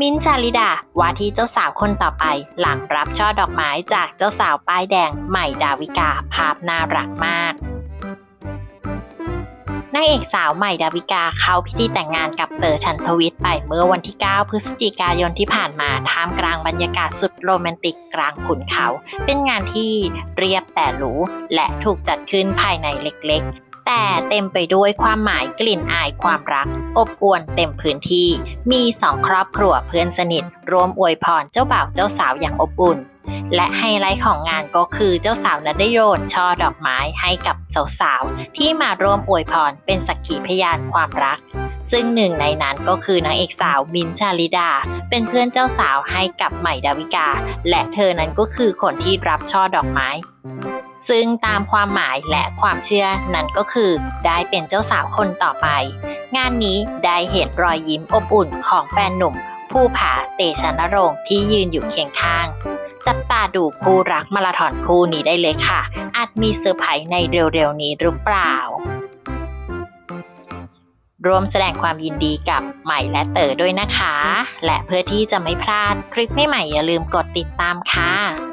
มิ้นชาลิดาว่าที่เจ้าสาวคนต่อไป หลังรับช่อดอกไม้จากเจ้าสาวป้ายแดงใหม่ดาวิกาภาพน่ารักมากนางเอกสาวใหม่ดาวิกาเข้าพิธีแต่งงานกับเต๋อชันทวิทย์ไปเมื่อวันที่ 9 พฤศจิกายนที่ผ่านมาท่ามกลางบรรยากาศสุดโรแมนติกกลางขุนเขา เป็นงานที่เรียบแต่หรูและถูกจัดขึ้นภายในเล็ก แต่เต็มไปด้วยความหมายกลิ่นอายความรัก อบอวลเต็มพื้นที่ มีสองครอบครัวเพื่อนสนิทรวมอวยพรเจ้าบ่าวเจ้าสาวอย่างอบอุ่น และไฮไลท์ของงานก็คือเจ้าสาวนัดได้โยนช่อดอกไม้ให้กับสาวๆที่มาร่วมอวยพรเป็นสักขีพยานความรัก ซึ่งหนึ่งในนั้นก็คือนางเอกสาวมินชาลิดา เป็นเพื่อนเจ้าสาวให้กับใหม่ดาวิกา และเธอนั้นก็คือคนที่รับช่อดอกไม้ ซึ่งตามความหมายและความเชื่อนั้นก็คือ ได้เป็นเจ้าสาวคนต่อไป งานนี้ได้เห็นรอยยิ้มอบอุ่นของแฟนหนุ่ม ผู้ผาเตชะนรงค์ที่ยืนอยู่เคียงข้าง จับตาดูคู่รักมาราธอนคู่นี้ได้เลยค่ะ อาจมีเซอร์ไพรส์ในเร็วๆนี้หรือเปล่าร่วมแสดงความยินดีกับใหม่และเต๋อด้วยนะคะ และเพื่อที่จะไม่พลาดคลิปใหม่ๆอย่าลืมกดติดตามค่ะ